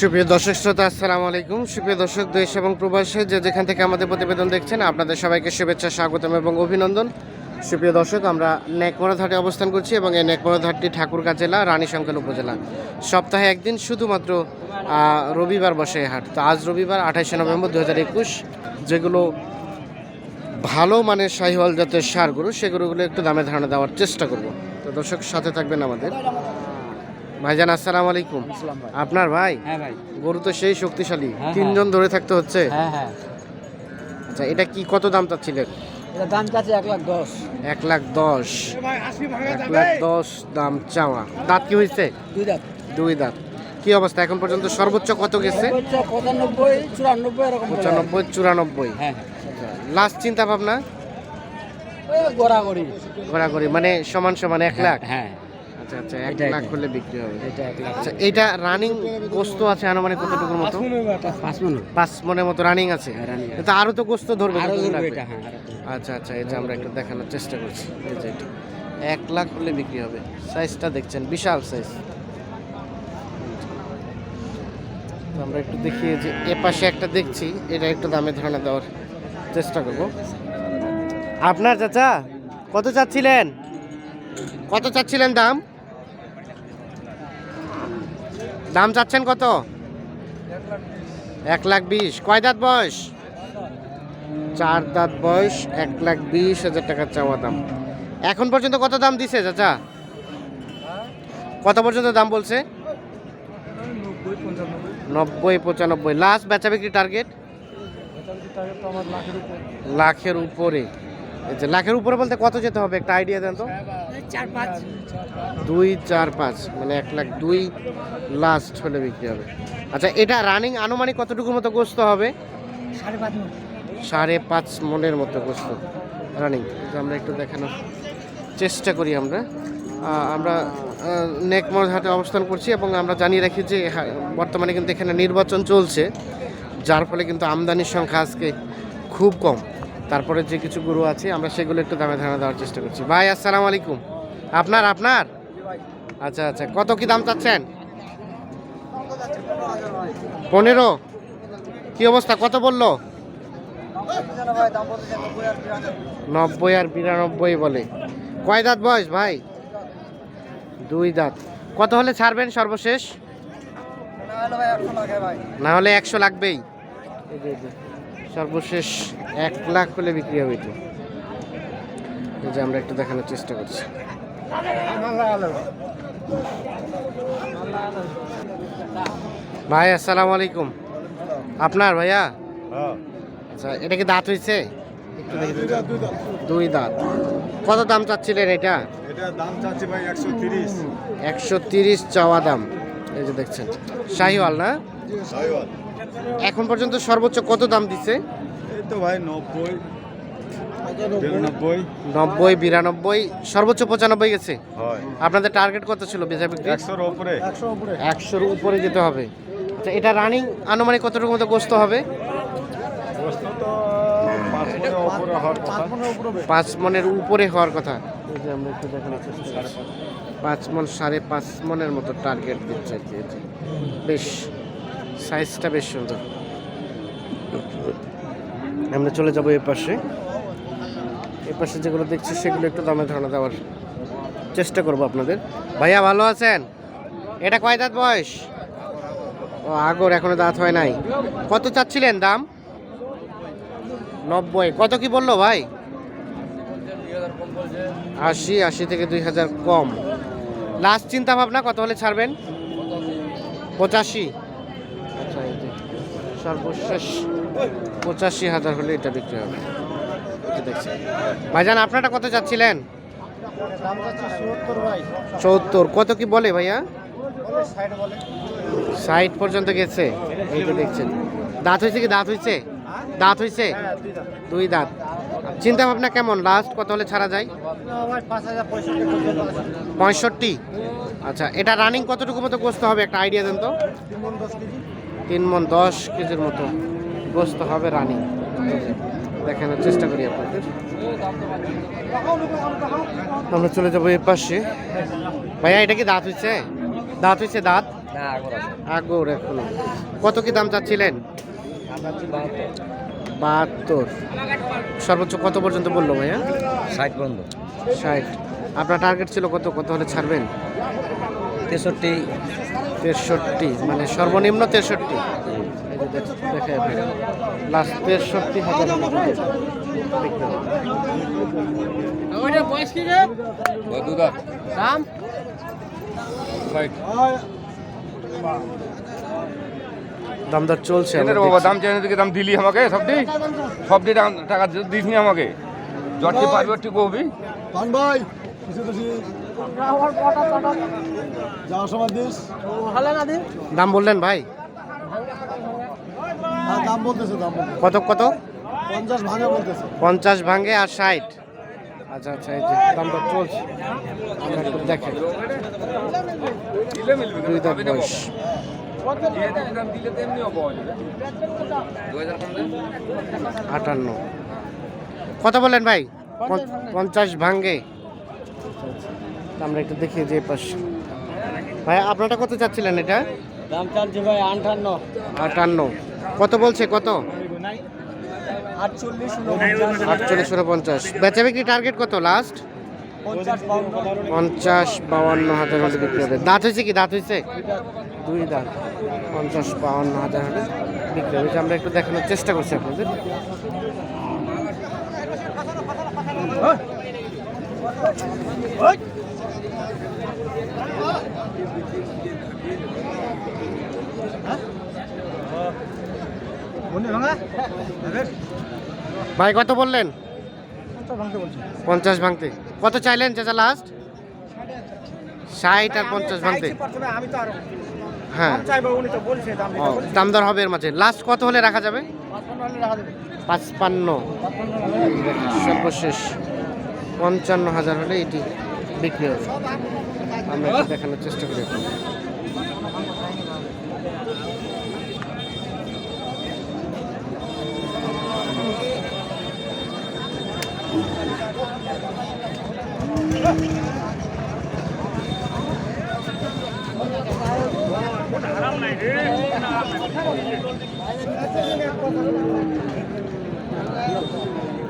সুপ্রিয় দর্শক শ্রোতা, আসসালামু আলাইকুম। সুপ্রিয় দর্শক, দেশ এবং প্রবাসে যে যেখান থেকে আমাদের প্রতিবেদন দেখছেন, আপনাদের সবাইকে শুভেচ্ছা, স্বাগতম এবং অভিনন্দন। সুপ্রিয় দর্শক, আমরা নেকমরা ঘাটে অবস্থান করছি এবং এই নেকমরা ঘাটটি ঠাকুরগাঁ জেলা রানীশঙ্কল উপজেলা। সপ্তাহে একদিন শুধুমাত্র রবিবার বসে এই হাট। তো আজ রবিবার আঠাশে নভেম্বর দু হাজার একুশ, যেগুলো ভালো মানের শাহিওয়াল জাতের সার গরু সে গরুগুলো একটু দামে ধারণা দেওয়ার চেষ্টা করব। তো দর্শক, সাথে থাকবেন আমাদের। ভাইজান আসসালাম আলাইকুম। আপনার ভাই? হ্যাঁ গরু তো সেই শক্তিশালী। হ্যাঁ, তিনজন ধরে থাকতে হচ্ছে? হ্যাঁ হ্যাঁ। আচ্ছা এটা কি কত দাম চাচ্ছিলেন? দাম চাচ্ছে এক লাখ দশ। এক লাখ দশ। এক লাখ দশ দাম চাওয়া। দাঁত কি হয়েছে? দুই দাঁত। কি অবস্থা? এখন পর্যন্ত সর্বোচ্চ কত গেছে? পঁচানব্বই চুরানব্বই এরকম পঁচানব্বই চুরানব্বই। হ্যাঁ লাস্ট চিন্তা ভাবনা? গড়াগড়ি। ঘোরাঘুরি মানে সমান সমান এক লাখ। হ্যাঁ। আচ্ছা আচ্ছা এক লাখ। হলে বিক্রি হবে। এটা এক লাখ আচ্ছা এইটা রানিং গোস্ত আছে আনুমানিক কতটুকুর মতো? পাঁচ মিনিট পাঁচ মনের মতো। রানিং আছে? হ্যাঁ, running আছে। তো গোস্ত ধরবে আরও কতদিন ধরবে লাগবে? এটা হ্যাঁ ধরবে। আচ্ছা আচ্ছা এটা আমরা একটু দেখানোর চেষ্টা করছি। এই যে এটা। এক লাখ হলে বিক্রি হবে। সাইজটা দেখছেন বিশাল সাইজ আমরা একটু দেখি এই যে এ পাশে একটা দেখছি এটা একটু দামে ধারণা দেওয়ার চেষ্টা করব। আপনার চাচা কত চাচ্ছিলেন? কত চাচ্ছিলেন দাম? দাম চাচ্ছেন কত? এক লাখ বিশ। কয় দাঁত বয়স? চার দাঁত বয়স এক লাখ বিশ হাজার টাকার চাওয়া দাম। এখন পর্যন্ত কত দাম দিছে চাচা? কত পর্যন্ত দাম বলছে? নব্বই পঁচানব্বই। লাস্ট বেচা বিক্রি টার্গেট লাখের উপরে। যে লাখের উপরে বলতে কত যেতে হবে? একটা আইডিয়া দেন তো। দুই চার পাঁচ। মানে এক লাখ দুই লাস্ট হলে বিক্রি হবে। আচ্ছা এটা রানিং আনুমানিক কতটুকুর মতো গোস্ত হবে? সাড়ে পাঁচ মনের মতো গোস্ত রানিং আমরা একটু দেখানোর চেষ্টা করি আমরা। আমরা নেকমর হাটে অবস্থান করছি এবং আমরা জানিয়ে রাখি যে হা- বর্তমানে কিন্তু এখানে নির্বাচন চলছে যার ফলে কিন্তু আমদানির সংখ্যা আজকে খুব কম। তারপরে যে কিছু গরু আছে আমরা সেগুলো একটু দামে ধারণা দেওয়ার চেষ্টা করছি। ভাই আসসালামু আলাইকুম। আপনার আপনার? আচ্ছা আচ্ছা। কত কি দাম চাচ্ছেন? পনেরো। কি অবস্থা? কত বলল? নব্বই আর বিরানব্বই বলে। কয় দাঁত বয়স ভাই? দুই দাঁত। কত হলে ছাড়বেন সর্বশেষ? না হলে একশো লাগবেই। সর্বশেষ এক লাখ হলে বিক্রি হবে এটি। এই যে আমরা একটু দেখানোর চেষ্টা করছি। ভাই আসসালামু আলাইকুম। আপনার ভাইয়া? আচ্ছা এটা কি দাঁত হয়েছে একটু দুই দাঁত কত দাম চাচ্ছিলেন এটা? একশো তিরিশ। চাওয়া দাম। এই যে দেখছেন। শাহিওয়াল না? এখন পর্যন্ত সর্বোচ্চ কত দাম দিচ্ছে এই তো ভাই নব্বই নব্বই বিরানব্বই সর্বোচ্চ পঁচানব্বই গেছে? হয়। আপনাদের টার্গেট কত ছিল বেচা বিক্রি? একশোর ওপরে একশোর উপরে যেতে হবে। আচ্ছা এটা রানিং আনুমানিক কতটুকু মতো গোস্ত হবে? পাঁচ মনের ওপরে হওয়ার কথা। পাঁচ মনের উপরে হওয়ার কথা। এই যে আমরা একটু দেখানোর চেষ্টা। পাঁচ মন সাড়ে পাঁচ মনের মতো টার্গেট দিচ্ছে। এই যে। বেশ। সাইজটা বেশ সুন্দর। আমরা চলে যাব এ পাশে। পাশে যেগুলো দেখছি, সেগুলো একটু দামে ধারণা দেওয়ার চেষ্টা করব আপনাদের। ভাইয়া, ভালো আছেন? এটা কয় দাঁত বয়স? ও, আগর, এখনও দাঁত হয় নাই। কত চাচ্ছিলেন দাম? নব্বই। কত কি বলল ভাই? আশি আশি থেকে দুই হাজার কম। লাস্ট চিন্তা ভাবনা, কত হলে ছাড়বেন? পঁচাশি। সর্বশেষ পঁচাশি হাজার হলে এটা বিক্রি হবে। দেখছি ভাইজান আপনারটা কত চাচ্ছিলেন? চৌত্তর। কত কি বলে ভাইয়া? ষাট পর্যন্ত গেছে। এই তো দেখছেন। দাঁত হয়েছে কি? দাঁত হয়েছে? দাঁত হয়েছে? দুই দাঁত। চিন্তা ভাবনা কেমন? লাস্ট কত হলে ছাড়া যায়? পঁয়ষট্টি। আচ্ছা এটা রানিং কতটুকু মতো করতে হবে? একটা আইডিয়া দেন তো। তিন মন দশ কেজির মতো গোস্ত হবে রানিং। দেখানোর চেষ্টা করি আপনাদের। আমরা চলে যাব এর পাশে। ভাইয়া এটা কি দাঁত হয়েছে দাঁত হয়েছে দাঁত? আগর এখনও। কত কি দাম চাচ্ছিলেন? বাহাত্তর। সর্বোচ্চ কত পর্যন্ত বলল ভাইয়া? ষাট পর্যন্ত। ষাট। আপনার টার্গেট ছিল কত? কত হলে ছাড়বেন? তেষট্টি। তেষট্টি মানে সর্বনিম্ন তেষট্টি। দেখে লাস্ট তেষট্টি হাজার। দাম? দাম দর চলছে বাবা দাম চেয়ে দিকে দাম দিলি আমাকে সবটি সবটি দাম টাকা দিসনি আমাকে। জটটি পারবে ঠিক হবি পান ভাই কিছু তো যাওয়ার সময় দিস। দাম বললেন ভাই? হ্যাঁ দাম বলতেছে দাম কত কত? পঞ্চাশ ভাঙা বলতেছে। পঞ্চাশ ভাঙে আর ষাট। আচ্ছা আচ্ছা এই যে দাম চলছে। আমরা একটু দেখেন। দুই দাঁত বয়স। আটান্ন। কত বললেন ভাই? পঞ্চাশ ভাঙ্গে আমরা একটু দেখি যে পাশ। ভাই আপনারটা কত চাচ্ছিলেন এটা? দাম চালছে ভাই আটান্ন। আটান্ন। কত বলছে কত? আটচল্লিশ পঞ্চাশ বেচা বিক্রি টার্গেট কত লাস্ট পঞ্চাশ বাউন্ন হাজার হলে বিক্রি হবে। দাঁত হয়েছে কি? দাঁত হয়েছে? দুই দাঁত। পঞ্চাশ বাউান্ন হাজার হলে বিক্রি হবে। আমরা একটু দেখানোর চেষ্টা করছি আপনাদের। ভাই কত বললেন? পঞ্চাশ ভাঙতে কত চাইলেন চাচা লাস্ট ষাট আর পঞ্চাশ ভাঙতে। হ্যাঁ। দাম দর হবে এর মাঝে। লাস্ট কত হলে রাখা যাবে? পাঁচপান্ন সর্বশেষ। পঞ্চান্ন হাজার হলে এটি বিক্রি হবে। আমরা একটু দেখানোর চেষ্টা করি।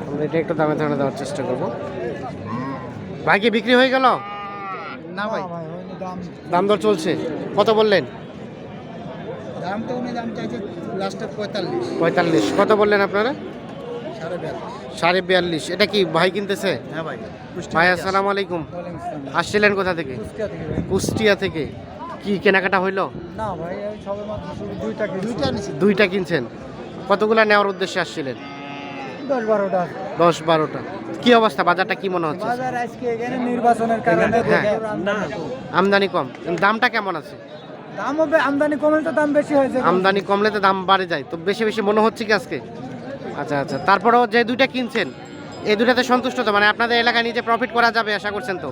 আমরা এটা একটু দামে দামে দেওয়ার চেষ্টা করব ভাই কি বিক্রি হয়ে গেল না ভাই? দাম। দর চলছে। কত বললেন? দাম তো উনি দাম চাইছে লাস্টে পঁয়তাল্লিশ। পঁয়তাল্লিশ। কত বললেন আপনারা? সাড়ে বিয়াল্লিশ। এটা কি ভাই কিনতেছে? হ্যাঁ ভাই ভাই আসসালামু আলাইকুম। আসছিলেন কোথা থেকে? কুষ্টিয়া থেকে কি কেনাকাটা হইল? না ভাই দুইটা দুইটা কিনছেন। কতগুলা নেওয়ার উদ্দেশ্যে আসছিলেন? দশ বারোটা। দশ বারোটা। কি অবস্থা? বাজারটা কি মনে হচ্ছে? বাজার আজকে এখানে নির্বাচনের কারণে হ্যাঁ। আমদানি- কম। দামটা কেমন আছে? দাম হবে আমদানি কমলে তো দাম বেশি হয়েছে। আমদানি কমলে তো দাম বাড়ে যায়। তো বেশি বেশি মনে হচ্ছে কি আজকে? আচ্ছা আচ্ছা। তারপরেও যে দুইটা কিনছেন এই দুইটাতে সন্তুষ্ট তো? মানে আপনাদের এলাকায় নিজে প্রফিট করা যাবে আশা করছেন তো?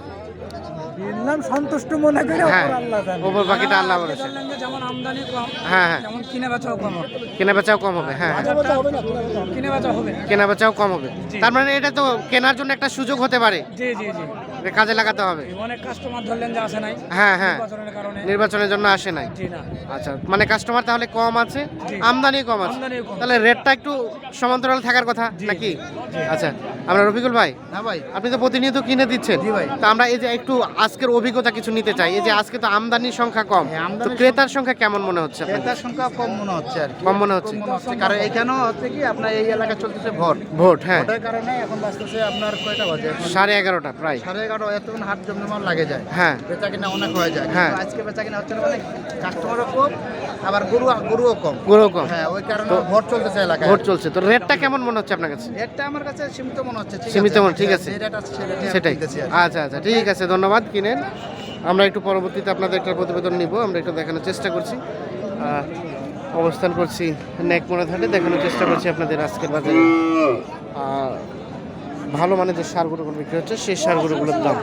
কিনলাম সন্তুষ্ট মনে করে হ্যাঁ ওপর আল্লাহ জানে। ওপর বাকিটা আল্লাহ বলেছে যেমন আমদানি কম হ্যাঁ হ্যাঁ। যেমন কিনে বেচাও কম হবে। কেনা বেচাও কম হবে হ্যাঁ। হ্যাঁ বেচা হবে কেনা বেচাও কম হবে। তার মানে এটা তো কেনার জন্য একটা সুযোগ হতে পারে। জি জি জি। কাজে লাগাতে হবে। অনেক কাস্টমার ধরলেন যে আসে নাই। হ্যাঁ হ্যাঁ। নির্বাচনের জন্য আসে নাই। আচ্ছা মানে কাস্টমার তাহলে কম আছে আমদানি কম আছে। তাহলে রেটটা একটু সমান্তরাল থাকার কথা নাকি? আচ্ছা আমরা রফিকুল ভাই না ভাই। আপনি তো প্রতিনিয়ত কিনে দিচ্ছেন। জি ভাই। তো আমরা এই যে একটু আজকের অভিজ্ঞতা কিছু নিতে চাই। এই যে আজকে তো আমদানির সংখ্যা কম। হ্যাঁ, তো ক্রেতার সংখ্যা কেমন মনে হচ্ছে ক্রেতার সংখ্যা কম মনে হচ্ছে আর কম মনে হচ্ছে। কারণ এখানেও হচ্ছে কি আপনার এই এলাকা চলতেছে ভোট। ভোট হ্যাঁ। ভোটের কারণে এখন বাঁচতেছে আপনার কয়টা বাজে? সাড়ে এগারোটা প্রায়। সাড়ে এগারো এতক্ষণ হাট জমজমাট লাগে যায়। হ্যাঁ। বেচা কিনা অনেক হয়ে যায়। হ্যাঁ। আজকে বেচা কিনা হচ্ছে না মানে কাস্টমারও কম আবার গরু গরুও কম। গরু কম। হ্যাঁ ওই কারণে ভোট চলতেছে এলাকায়। ভোট চলছে। তো রেটটা কেমন মনে হচ্ছে আপনার কাছে? রেটটা আমার কাছে সীমিত মনে হচ্ছে সীমিত মনে- ঠিক আছে। সেটাই। আচ্ছা আচ্ছা ঠিক আছে ধন্যবাদ। কিনেন। আমরা একটু পরবর্তীতে আপনাদের একটা প্রতিবেদন নিব। আমরা একটু দেখানোর চেষ্টা করছি। অবস্থান করছি নেকমোড়া ঘাটে দেখানোর চেষ্টা করছি আপনাদের আজকের বাজারে। ভালো মানে যে সারগুলোগুলো বিক্রি হচ্ছে সেই সারগুলোগুলোর দাম।